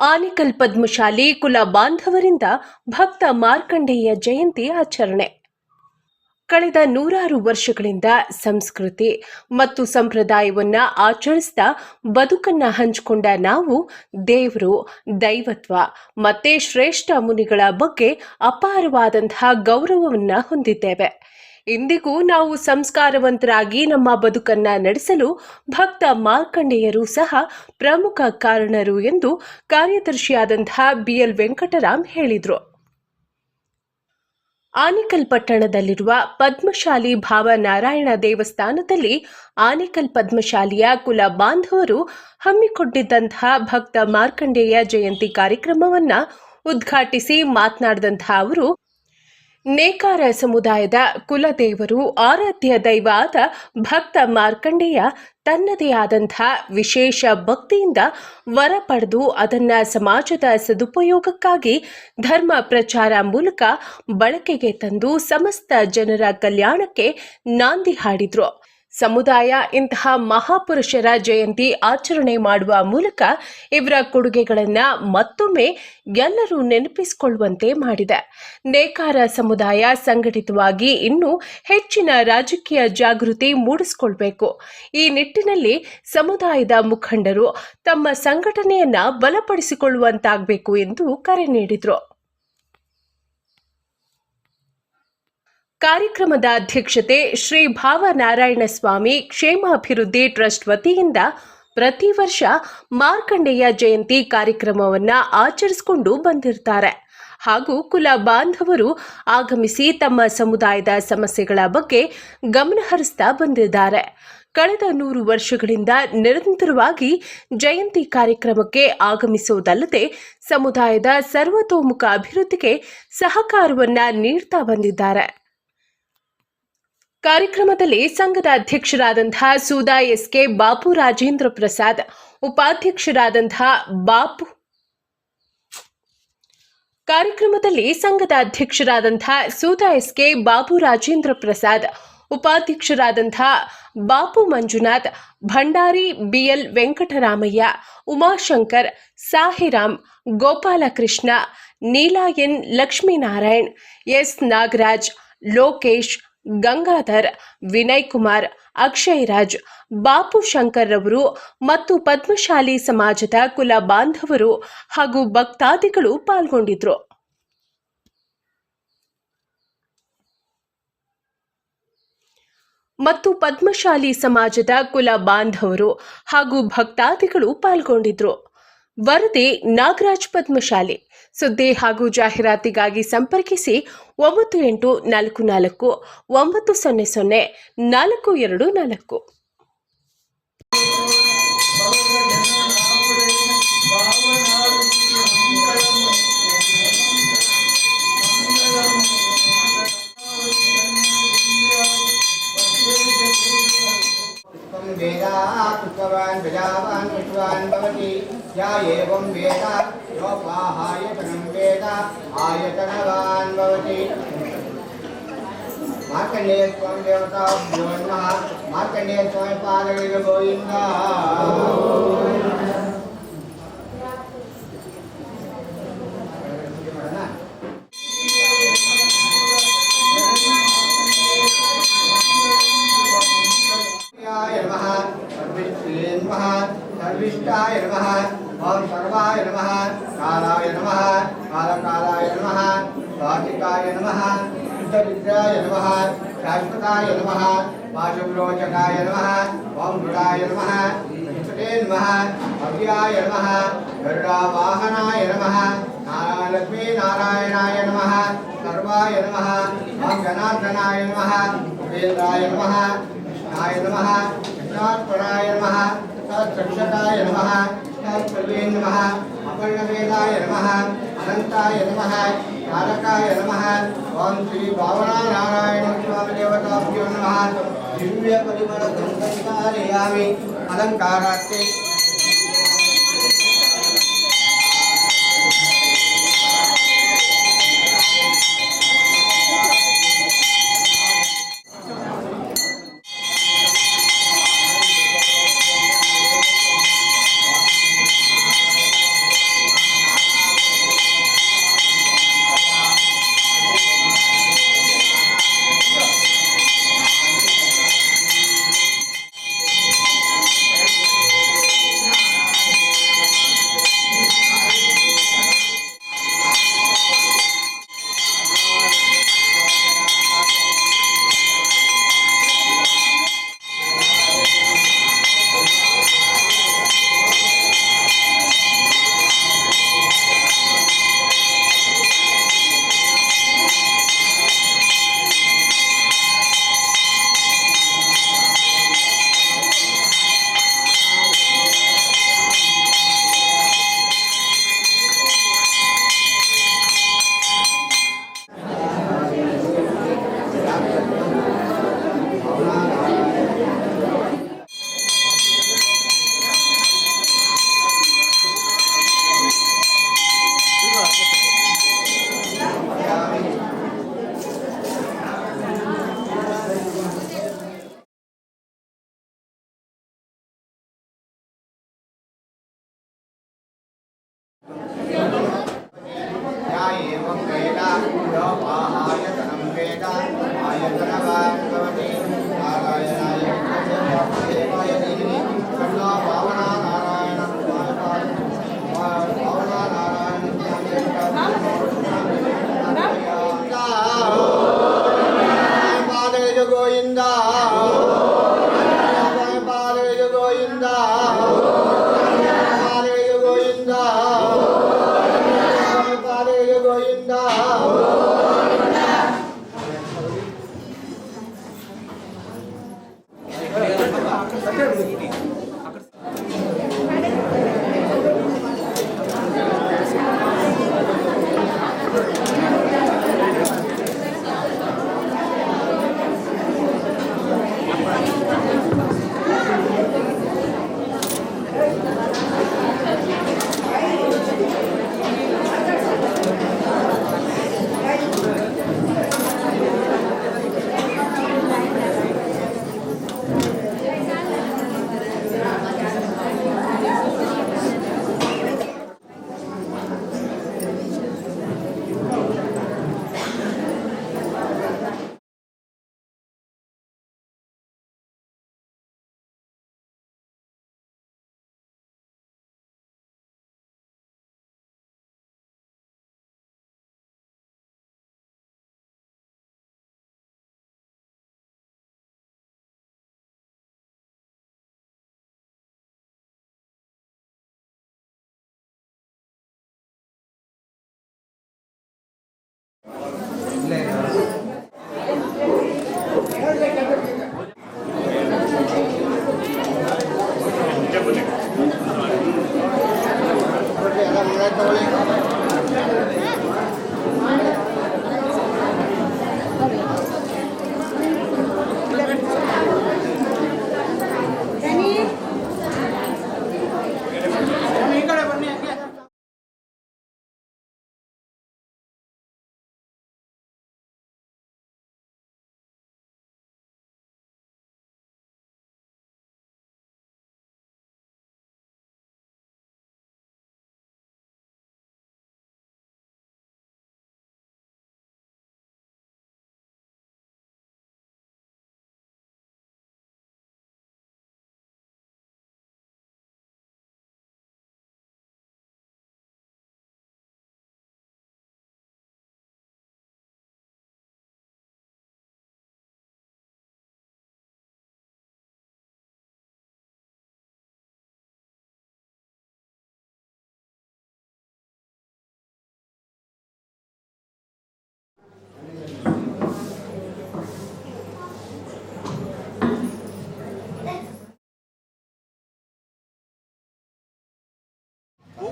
ಆನಿಕಲ್ ಪದ್ಮಶಾಲಿ ಕುಲ ಬಾಂಧವರಿಂದ ಭಕ್ತ ಮಾರ್ಕಂಡೇಯ ಜಯಂತಿ ಆಚರಣೆ. ಕಳೆದ ನೂರಾರು ವರ್ಷಗಳಿಂದ ಸಂಸ್ಕೃತಿ ಮತ್ತು ಸಂಪ್ರದಾಯವನ್ನ ಆಚರಿಸಿದ ಬದುಕನ್ನ ಹಂಚಿಕೊಂಡ ನಾವು ದೇವರು, ದೈವತ್ವ ಮತ್ತೆ ಶ್ರೇಷ್ಠ ಮುನಿಗಳ ಬಗ್ಗೆ ಅಪಾರವಾದಂತಹ ಗೌರವವನ್ನ ಹೊಂದಿದ್ದೇವೆ. ಇಂದಿಗೂ ನಾವು ಸಂಸ್ಕಾರವಂತರಾಗಿ ನಮ್ಮ ಬದುಕನ್ನ ನಡೆಸಲು ಭಕ್ತ ಮಾರ್ಕಂಡೇಯರು ಸಹ ಪ್ರಮುಖ ಕಾರಣರು ಎಂದು ಕಾರ್ಯದರ್ಶಿಯಾದಂತಹ ಬಿಎಲ್ ವೆಂಕಟರಾಮ್ ಹೇಳಿದರು. ಆನಿಕಲ್ ಪಟ್ಟಣದಲ್ಲಿರುವ ಪದ್ಮಶಾಲಿ ಭಾವನಾರಾಯಣ ದೇವಸ್ಥಾನದಲ್ಲಿ ಆನಿಕಲ್ ಪದ್ಮಶಾಲಿಯ ಕುಲ ಬಾಂಧವರು ಹಮ್ಮಿಕೊಂಡಿದ್ದಂತಹ ಭಕ್ತ ಮಾರ್ಕಂಡೇಯ ಜಯಂತಿ ಕಾರ್ಯಕ್ರಮವನ್ನು ಉದ್ಘಾಟಿಸಿ ಮಾತನಾಡಿದಂತಹ ಅವರು ನೇಕಾರ ಸಮುದಾಯದ ಕುಲದೇವರು ಆರಾಧ್ಯ ದೈವ ಆದ ಭಕ್ತ ಮಾರ್ಕಂಡೇಯ ತನ್ನದೇ ಆದಂಥ ವಿಶೇಷ ಭಕ್ತಿಯಿಂದ ವರ ಪಡೆದು ಅದನ್ನು ಸಮಾಜದ ಸದುಪಯೋಗಕ್ಕಾಗಿ ಧರ್ಮ ಪ್ರಚಾರ ಮೂಲಕ ಬಳಕೆಗೆ ತಂದು ಸಮಸ್ತ ಜನರ ಕಲ್ಯಾಣಕ್ಕೆ ನಾಂದಿ ಹಾಡಿದ್ರು. ಸಮುದಾಯ ಇಂತಹ ಮಹಾಪುರುಷರ ಜಯಂತಿ ಆಚರಣೆ ಮಾಡುವ ಮೂಲಕ ಇವರ ಕೊಡುಗೆಗಳನ್ನು ಮತ್ತೊಮ್ಮೆ ಎಲ್ಲರೂ ನೆನಪಿಸಿಕೊಳ್ಳುವಂತೆ ಮಾಡಿದೆ. ನೇಕಾರ ಸಮುದಾಯ ಸಂಘಟಿತವಾಗಿ ಇನ್ನೂ ಹೆಚ್ಚಿನ ರಾಜಕೀಯ ಜಾಗೃತಿ ಮೂಡಿಸಿಕೊಳ್ಬೇಕು. ಈ ನಿಟ್ಟಿನಲ್ಲಿ ಸಮುದಾಯದ ಮುಖಂಡರು ತಮ್ಮ ಸಂಘಟನೆಯನ್ನ ಬಲಪಡಿಸಿಕೊಳ್ಳುವಂತಾಗಬೇಕು ಎಂದು ಕರೆ ನೀಡಿದರು. ಕಾರ್ಯಕ್ರಮದ ಅಧ್ಯಕ್ಷತೆ ಶ್ರೀ ಭಾವನಾರಾಯಣ ಸ್ವಾಮಿ ಕ್ಷೇಮಾಭಿವೃದ್ಧಿ ಟ್ರಸ್ಟ್ ವತಿಯಿಂದ ಪ್ರತಿ ವರ್ಷ ಮಾರ್ಕಂಡೇಯ ಜಯಂತಿ ಕಾರ್ಯಕ್ರಮವನ್ನು ಆಚರಿಸಿಕೊಂಡು ಬಂದಿರ್ತಾರೆ. ಹಾಗೂ ಕುಲ ಬಾಂಧವರು ಆಗಮಿಸಿ ತಮ್ಮ ಸಮುದಾಯದ ಸಮಸ್ಯೆಗಳ ಬಗ್ಗೆ ಗಮನಹರಿಸ್ತಾ ಬಂದಿದ್ದಾರೆ. ಕಳೆದ ನೂರು ವರ್ಷಗಳಿಂದ ನಿರಂತರವಾಗಿ ಜಯಂತಿ ಕಾರ್ಯಕ್ರಮಕ್ಕೆ ಆಗಮಿಸುವುದಲ್ಲದೆ ಸಮುದಾಯದ ಸರ್ವತೋಮುಖ ಅಭಿವೃದ್ಧಿಗೆ ಸಹಕಾರವನ್ನು ನೀಡ್ತಾ ಬಂದಿದ್ದಾರೆ. ಕಾರ್ಯಕ್ರಮದಲ್ಲಿ ಸಂಘದ ಅಧ್ಯಕ್ಷರಾದಂತಹ ಸುಧಾ ಎಸ್ಕೆ ಬಾಪು ರಾಜೇಂದ್ರ ಪ್ರಸಾದ್ ಉಪಾಧ್ಯಕ್ಷರಾದಂತಹ ಬಾಪು ಕಾರ್ಯಕ್ರಮದಲ್ಲಿ ಸಂಘದ ಅಧ್ಯಕ್ಷರಾದಂತಹ Sudha S K Babu Rajendra Prasad ಉಪಾಧ್ಯಕ್ಷರಾದಂತಹ Bapu Manjunath Bhandari BL Venkataramaiah Umashankar Sahiram Gopalakrishna Neela N Lakshminarayan S Nagaraj Lokesh Gangadhar, Vinay Kumar, Akshay Raj, Bapu Shankar ರವರು ಮತ್ತು ಪದ್ಮಶಾಲಿ ಸಮಾಜದ ಕುಲ ಬಾಂಧವರು ಹಾಗೂ ಭಕ್ತಾದಿಗಳು ಪಾಲ್ಗೊಂಡಿದ್ರು. ಮತ್ತು ಪದ್ಮಶಾಲಿ ಸಮಾಜದ ಕುಲ ಬಾಂಧವರು ಹಾಗೂ ಭಕ್ತಾದಿಗಳು ಪಾಲ್ಗೊಂಡಿದ್ರು. ವರದಿ ನಾಗರಾಜ್ ಪದ್ಮಶಾಲಿ. ಸುದ್ದಿ ಹಾಗೂ ಜಾಹೀರಾತಿಗಾಗಿ ಸಂಪರ್ಕಿಸಿ ಒಂಬತ್ತು ಎಂಟು ನಾಲ್ಕು ನಾಲ್ಕು, ಒಂಬತ್ತು ಸೊನ್ನೆ ಸೊನ್ನೆ ನಾಲ್ಕು ಎರಡು ನಾಲ್ಕು. पुत्रवान् प्रजावान् विश्वान् भवति या एवं वेद योपाहायतनं वेद आयतनवान् भवति मार्कण्डेय त्वं देवताभ्यो नमः मार्कण्डेय भव्याय नमः गरुडावाहनाय नमः लक्ष्मीनारायणाय नमः सर्वाय नमः ॐ जनार्दनाय नमः वेदाय नमः कृष्णाय नमः कृष्णार्पणाय नमः तत्सक्षताय नमः तत्प्रभे नमः अपर्णवेदाय नमः अनन्ताय नमः तारकाय नमः ॐ श्री भावनारायण स्वामिदेवताभ्यो नमः दिव्यपरिमलगन्धकारयामि अलङ्कारार्थे यो Thank you. అంటే ಎಲ್ಲ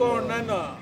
ಕೂತ್ಕೊಂಡೇನು ಈ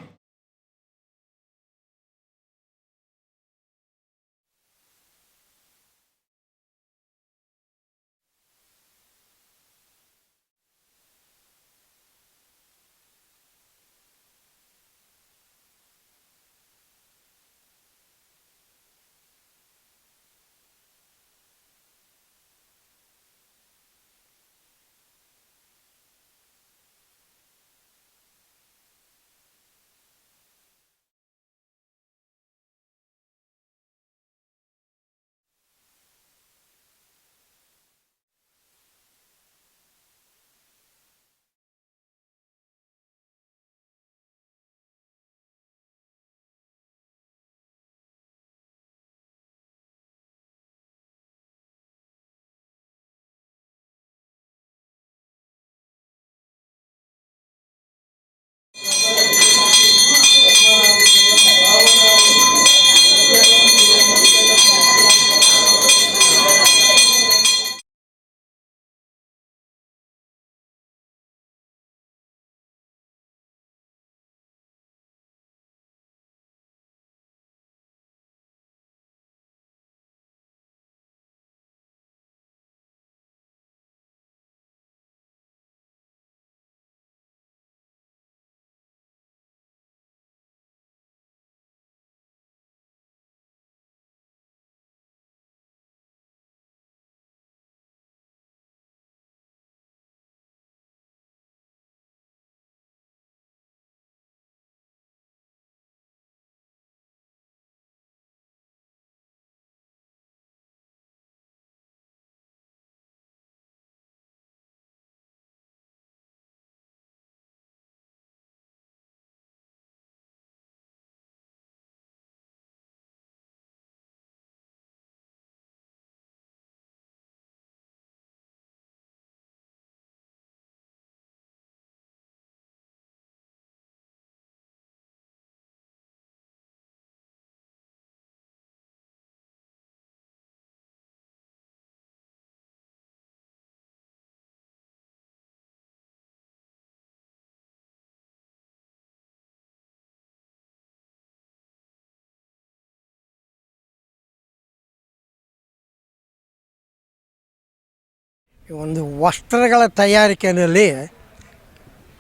ಒಂದು ವಸ್ತ್ರಗಳ ತಯಾರಿಕೆಯಲ್ಲಿ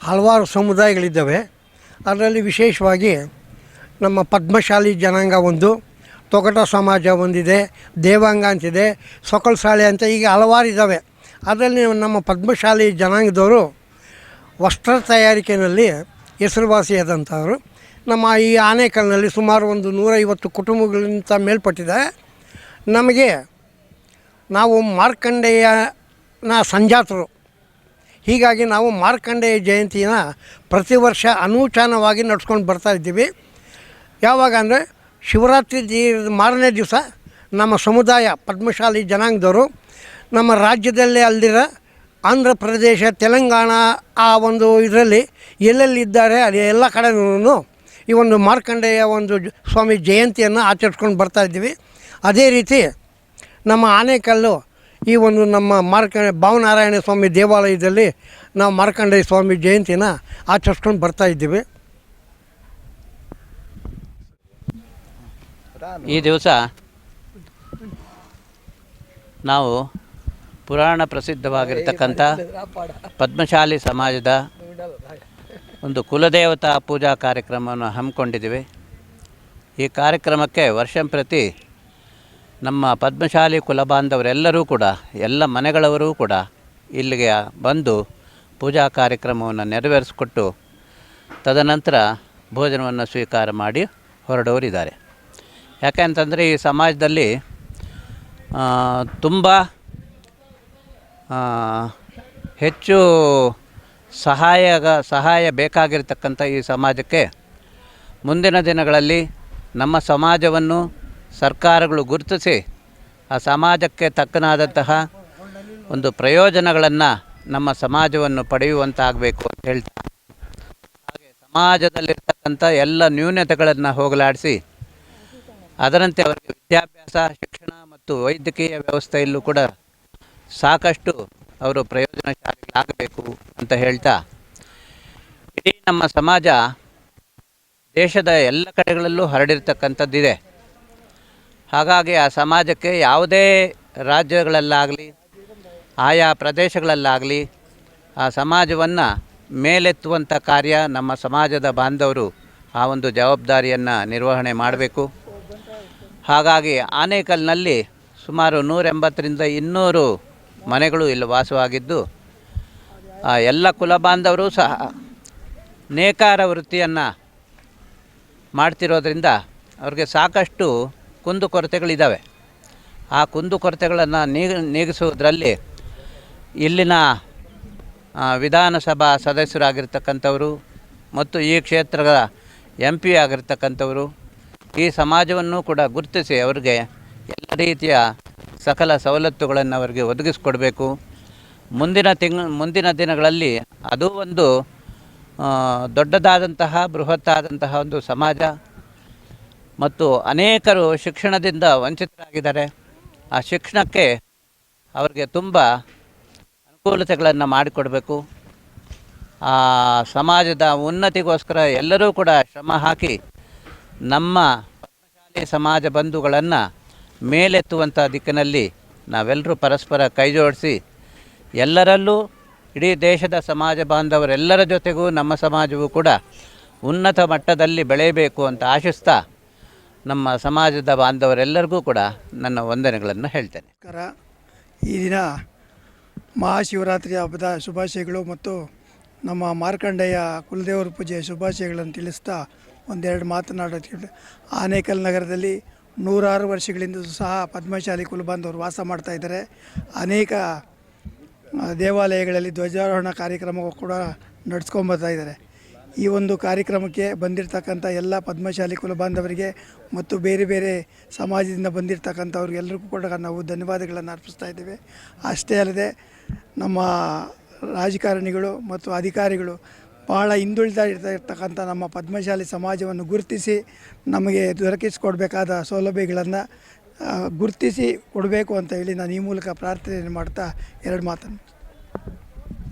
ಹಲವಾರು ಸಮುದಾಯಗಳಿದ್ದಾವೆ. ಅದರಲ್ಲಿ ವಿಶೇಷವಾಗಿ ನಮ್ಮ ಪದ್ಮಶಾಲಿ ಜನಾಂಗ ಒಂದು, ತೊಗಟ ಸಮಾಜ ಒಂದಿದೆ, ದೇವಾಂಗ ಅಂತಿದೆ ಸೊಕಲ್ಸಾಳೆ ಅಂತ ಈಗ ಹಲವಾರು ಇದ್ದಾವೆ ಅದರಲ್ಲಿ ನಮ್ಮ ಪದ್ಮಶಾಲಿ ಜನಾಂಗದವರು ವಸ್ತ್ರ ತಯಾರಿಕೆಯಲ್ಲಿ ಹೆಸರುವಾಸಿಯಾದಂಥವರು ನಮ್ಮ ಈ ಆನೇಕಲ್ನಲ್ಲಿ ಸುಮಾರು ಒಂದು ನೂರೈವತ್ತು ಕುಟುಂಬಗಳಿಂದ ಮೇಲ್ಪಟ್ಟಿದೆ ನಮಗೆ ನಾವು ಮಾರ್ಕಂಡೇಯನ ಸಂಜಾತರು. ಹೀಗಾಗಿ ನಾವು ಮಾರ್ಕಂಡೇಯ ಜಯಂತಿನ ಪ್ರತಿ ವರ್ಷ ಅನೂಚಾನವಾಗಿ ನಡ್ಸ್ಕೊಂಡು ಬರ್ತಾ ಇದ್ದೀವಿ. ಯಾವಾಗ ಅಂದರೆ ಶಿವರಾತ್ರಿ ದಿ, ಮಾರನೇ ದಿವಸ ನಮ್ಮ ಸಮುದಾಯ ಪದ್ಮಶಾಲಿ ಜನಾಂಗದವರು ನಮ್ಮ ರಾಜ್ಯದಲ್ಲೇ ಅಲ್ದಿರ ಆಂಧ್ರ ಪ್ರದೇಶ, ತೆಲಂಗಾಣ ಆ ಒಂದು ಇದರಲ್ಲಿ ಎಲ್ಲೆಲ್ಲಿದ್ದಾರೆ ಅಲ್ಲಿ ಎಲ್ಲ ಕಡೆನೂ ಈ ಒಂದು ಮಾರ್ಕಂಡೇಯ ಒಂದು ಸ್ವಾಮಿ ಜಯಂತಿಯನ್ನು ಆಚರಿಸ್ಕೊಂಡು ಬರ್ತಾ ಇದ್ದೀವಿ. ಅದೇ ರೀತಿ ನಮ್ಮ ಆನೇಕಲ್ಲು ಈ ಒಂದು ನಮ್ಮ ಮಾರ್ಕ, ಭಾವನಾರಾಯಣ ಸ್ವಾಮಿ ದೇವಾಲಯದಲ್ಲಿ ನಾವು ಮಾರ್ಕಂಡೇಯ ಸ್ವಾಮಿ ಜಯಂತಿನ ಆಚರಿಸ್ಕೊಂಡು ಬರ್ತಾ ಇದ್ದೀವಿ. ಈ ದಿವಸ ನಾವು ಪುರಾಣ ಪ್ರಸಿದ್ಧವಾಗಿರ್ತಕ್ಕಂಥ ಪದ್ಮಶಾಲಿ ಸಮಾಜದ ಒಂದು ಕುಲದೇವತಾ ಪೂಜಾ ಕಾರ್ಯಕ್ರಮವನ್ನು ಹಮ್ಮಿಕೊಂಡಿದ್ದೀವಿ. ಈ ಕಾರ್ಯಕ್ರಮಕ್ಕೆ ವರ್ಷಂಪ್ರತಿ ನಮ್ಮ ಪದ್ಮಶಾಲಿ ಕುಲಬಾಂಧವರೆಲ್ಲರೂ ಕೂಡ, ಎಲ್ಲ ಮನೆಗಳವರೂ ಕೂಡ ಇಲ್ಲಿಗೆ ಬಂದು ಪೂಜಾ ಕಾರ್ಯಕ್ರಮವನ್ನು ನೆರವೇರಿಸಿಕೊಟ್ಟು ತದನಂತರ ಭೋಜನವನ್ನು ಸ್ವೀಕಾರ ಮಾಡಿ ಹೊರಡೋರಿದ್ದಾರೆ. ಯಾಕೆಂತಂದರೆ ಈ ಸಮಾಜದಲ್ಲಿ ತುಂಬ ಹೆಚ್ಚು ಸಹಾಯ ಸಹಾಯ ಬೇಕಾಗಿರತಕ್ಕಂಥ ಈ ಸಮಾಜಕ್ಕೆ ಮುಂದಿನ ದಿನಗಳಲ್ಲಿ ನಮ್ಮ ಸಮಾಜವನ್ನು ಸರ್ಕಾರಗಳು ಗುರುತಿಸಿ ಆ ಸಮಾಜಕ್ಕೆ ತಕ್ಕನಾದಂತಹ ಒಂದು ಪ್ರಯೋಜನಗಳನ್ನು ನಮ್ಮ ಸಮಾಜವನ್ನು ಪಡೆಯುವಂತಾಗಬೇಕು ಅಂತ ಹೇಳ್ತಾ ಹಾಗೆ ಸಮಾಜದಲ್ಲಿರ್ತಕ್ಕಂಥ ಎಲ್ಲ ನ್ಯೂನತೆಗಳನ್ನು ಹೋಗಲಾಡಿಸಿ, ಅದರಂತೆ ಅವರಿಗೆ ವಿದ್ಯಾಭ್ಯಾಸ, ಶಿಕ್ಷಣ ಮತ್ತು ವೈದ್ಯಕೀಯ ವ್ಯವಸ್ಥೆಯಲ್ಲೂ ಕೂಡ ಸಾಕಷ್ಟು ಅವರು ಪ್ರಯೋಜನಶಾಲಿಗಳಾಗಬೇಕು ಅಂತ ಹೇಳ್ತಾ, ಇಡೀ ನಮ್ಮ ಸಮಾಜ ದೇಶದ ಎಲ್ಲ ಕಡೆಗಳಲ್ಲೂ ಹರಡಿರ್ತಕ್ಕಂಥದ್ದಿದೆ. ಹಾಗಾಗಿ ಆ ಸಮಾಜಕ್ಕೆ ಯಾವುದೇ ರಾಜ್ಯಗಳಲ್ಲಾಗಲಿ, ಆಯಾ ಪ್ರದೇಶಗಳಲ್ಲಾಗಲಿ ಆ ಸಮಾಜವನ್ನು ಮೇಲೆತ್ತುವಂಥ ಕಾರ್ಯ ನಮ್ಮ ಸಮಾಜದ ಬಾಂಧವರು ಆ ಒಂದು ಜವಾಬ್ದಾರಿಯನ್ನು ನಿರ್ವಹಣೆ ಮಾಡಬೇಕು. ಹಾಗಾಗಿ ಆನೇಕಲ್ನಲ್ಲಿ ಸುಮಾರು ನೂರೆಂಬತ್ತರಿಂದ ಇನ್ನೂರು ಮನೆಗಳು ಇಲ್ಲಿ ವಾಸವಾಗಿದ್ದು, ಆ ಎಲ್ಲ ಕುಲ ಬಾಂಧವರು ಸಹ ನೇಕಾರ ವೃತ್ತಿಯನ್ನು ಮಾಡ್ತಿರೋದ್ರಿಂದ ಅವ್ರಿಗೆ ಸಾಕಷ್ಟು ಕುಂದುಕೊರತೆಗಳಿದ್ದಾವೆ ಆ ಕುಂದುಕೊರತೆಗಳನ್ನು ನೀಗ, ನೀಗಿಸುವುದರಲ್ಲಿ ಇಲ್ಲಿನ ವಿಧಾನಸಭಾ ಸದಸ್ಯರಾಗಿರ್ತಕ್ಕಂಥವರು ಮತ್ತು ಈ ಕ್ಷೇತ್ರದ ಎಂ ಪಿ ಆಗಿರ್ತಕ್ಕಂಥವರು ಈ ಸಮಾಜವನ್ನು ಕೂಡ ಗುರುತಿಸಿ ಅವರಿಗೆ ಎಲ್ಲ ರೀತಿಯ ಸಕಲ ಸವಲತ್ತುಗಳನ್ನು ಅವರಿಗೆ ಒದಗಿಸಿಕೊಡಬೇಕು. ಮುಂದಿನ ತಿಂಗ್, ಮುಂದಿನ ದಿನಗಳಲ್ಲಿ ಅದು ಒಂದು ದೊಡ್ಡದಾದಂತಹ, ಬೃಹತ್ತಾದಂತಹ ಒಂದು ಸಮಾಜ ಮತ್ತು ಅನೇಕರು ಶಿಕ್ಷಣದಿಂದ ವಂಚಿತರಾಗಿದ್ದಾರೆ. ಆ ಶಿಕ್ಷಣಕ್ಕೆ ಅವರಿಗೆ ತುಂಬ ಅನುಕೂಲತೆಗಳನ್ನು ಮಾಡಿಕೊಡಬೇಕು. ಆ ಸಮಾಜದ ಉನ್ನತಿಗೋಸ್ಕರ ಎಲ್ಲರೂ ಕೂಡ ಶ್ರಮ ಹಾಕಿ ನಮ್ಮ ಸಮಾಜ ಬಂಧುಗಳನ್ನು ಮೇಲೆತ್ತುವಂಥ ದಿಕ್ಕಿನಲ್ಲಿ ನಾವೆಲ್ಲರೂ ಪರಸ್ಪರ ಕೈಜೋಡಿಸಿ ಎಲ್ಲರಲ್ಲೂ ಇಡೀ ದೇಶದ ಸಮಾಜ ಬಾಂಧವರೆಲ್ಲರ ಜೊತೆಗೂ ನಮ್ಮ ಸಮಾಜವೂ ಕೂಡ ಉನ್ನತ ಮಟ್ಟದಲ್ಲಿ ಬೆಳೆಯಬೇಕು ಅಂತ ಆಶಿಸ್ತಾ ನಮ್ಮ ಸಮಾಜದ ಬಾಂಧವರೆಲ್ಲರಿಗೂ ಕೂಡ ನನ್ನ ವಂದನೆಗಳನ್ನು ಹೇಳ್ತೇನೆ. ನಮಸ್ಕಾರ. ಈ ದಿನ ಮಹಾಶಿವರಾತ್ರಿ ಹಬ್ಬದ ಶುಭಾಶಯಗಳು ಮತ್ತು ನಮ್ಮ ಮಾರ್ಕಂಡೇಯ ಕುಲದೇವರ ಪೂಜೆಯ ಶುಭಾಶಯಗಳನ್ನು ತಿಳಿಸ್ತಾ ಒಂದೆರಡು ಮಾತನಾಡೋದು ಆನೇಕಲ್ ನಗರದಲ್ಲಿ ನೂರಾರು ವರ್ಷಗಳಿಂದ ಸಹ ಪದ್ಮಶಾಲಿ ಕುಲಬಾಂಧವರು ವಾಸ ಮಾಡ್ತಾ ಇದ್ದಾರೆ. ಅನೇಕ ದೇವಾಲಯಗಳಲ್ಲಿ ಧ್ವಜಾರೋಹಣ ಕಾರ್ಯಕ್ರಮ ಕೂಡ ನಡೆಸ್ಕೊಂಬರ್ತಾ ಇದ್ದಾರೆ. ಈ ಒಂದು ಕಾರ್ಯಕ್ರಮಕ್ಕೆ ಬಂದಿರತಕ್ಕಂಥ ಎಲ್ಲ ಪದ್ಮಶಾಲಿ ಕುಲಬಾಂಧವರಿಗೆ ಮತ್ತು ಬೇರೆ ಬೇರೆ ಸಮಾಜದಿಂದ ಬಂದಿರತಕ್ಕಂಥವ್ರಿಗೆಲ್ಲರಿಗೂ ಕೂಡ ನಾವು ಧನ್ಯವಾದಗಳನ್ನು ಅರ್ಪಿಸ್ತಾ ಇದ್ದೇವೆ. ಅಷ್ಟೇ ಅಲ್ಲದೆ ನಮ್ಮ ರಾಜಕಾರಣಿಗಳು ಮತ್ತು ಅಧಿಕಾರಿಗಳು ಭಾಳ ಹಿಂದುಳಿದ ಇರ್ತಕ್ಕಂಥ ನಮ್ಮ ಪದ್ಮಶಾಲಿ ಸಮಾಜವನ್ನು ಗುರುತಿಸಿ ನಮಗೆ ದೊರಕಿಸಿಕೊಡ್ಬೇಕಾದ ಸೌಲಭ್ಯಗಳನ್ನು ಗುರುತಿಸಿ ಕೊಡಬೇಕು ಅಂತ ಹೇಳಿ ನಾನು ಈ ಮೂಲಕ ಪ್ರಾರ್ಥನೆ ಮಾಡ್ತಾ ಎರಡು ಮಾತನ್ನು